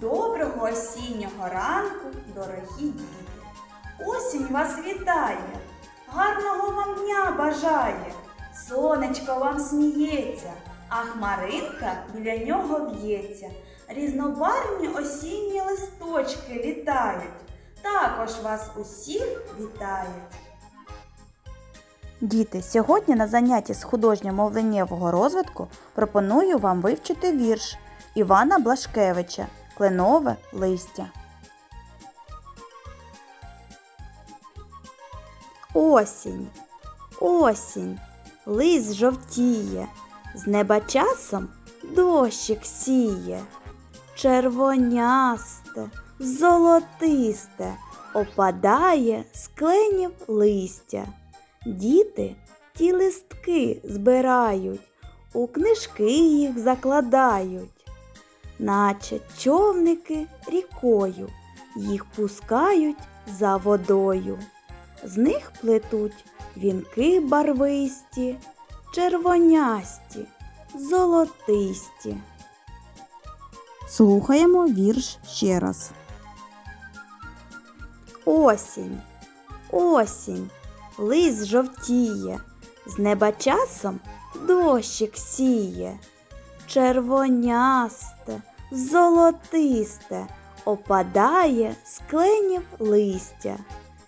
Доброго осіннього ранку, дорогі діти! Осінь вас вітає, гарного вам дня бажає, сонечко вам сміється, а хмаринка біля нього в'ється. Різнобарвні осінні листочки літають, також вас усіх вітають. Діти, сьогодні на занятті з художньо-мовленнєвого розвитку пропоную вам вивчити вірш Івана Блашкевича Кленове листя. Осінь, осінь, лист жовтіє, з неба часом дощик сіє. Червонясте, золотисте, опадає з кленів листя. Діти ті листки збирають, у книжки їх закладають, наче човники рікою, їх пускають за водою. З них плетуть вінки барвисті, червонясті, золотисті. Слухаємо вірш ще раз. Осінь, осінь, лис жовтіє, з неба часом дощик сіє. Червонясте, золотисте, опадає з кленів листя.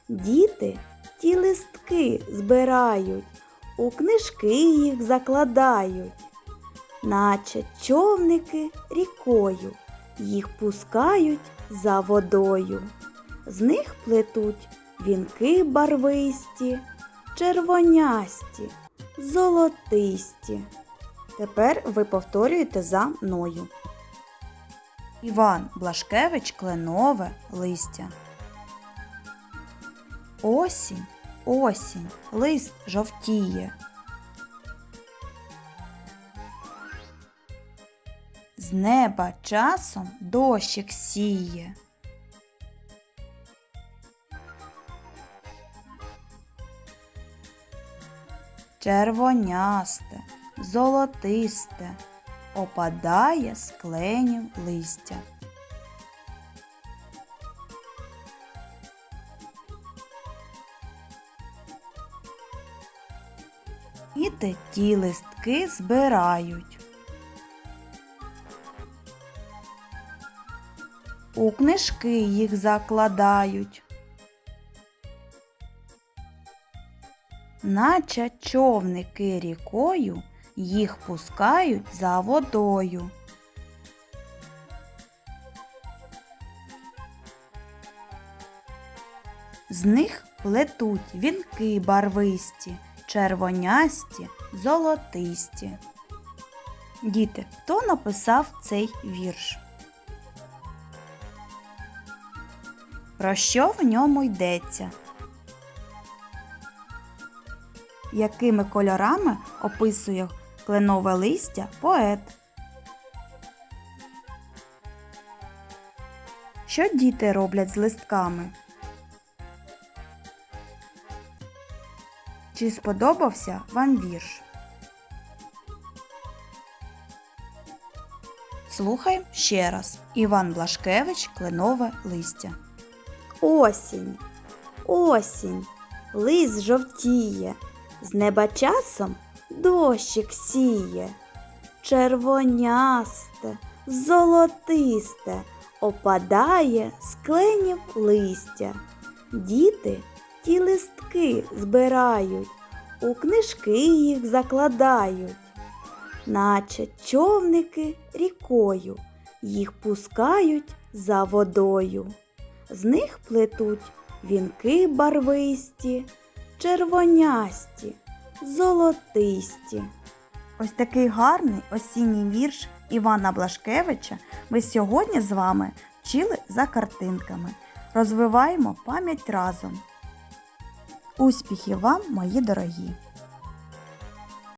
Діти ті листки збирають, у книжки їх закладають, наче човники рікою, їх пускають за водою. З них плетуть вінки барвисті, червонясті, золотисті. Тепер ви повторюєте за мною. Іван Блашкевич Кленове листя. Осінь, осінь, лист жовтіє. З неба часом дощик сіє. Червонясте, золотисте, опадає з кленів листя. Діти ті листки збирають. У книжки їх закладають. Наче човники рікою їх пускають за водою. З них плетуть вінки барвисті, червонясті, золотисті. Діти, хто написав цей вірш? Про що в ньому йдеться? Якими кольорами описує кленове листя поет? Що діти роблять з листками? Чи сподобався вам вірш? Слухаємо ще раз. Іван Блашкевич Кленове листя. Осінь, осінь, лис жовтіє, з неба часом дощик сіє. Червонясте, золотисте, опадає з кленів листя. Діти ті листки збирають, у книжки їх закладають, наче човники рікою, їх пускають за водою. З них плетуть вінки барвисті, червонясті, золотисті. Ось такий гарний осінній вірш Івана Блашкевича ми сьогодні з вами вчили за картинками. Розвиваємо пам'ять разом. Успіхів вам, мої дорогі!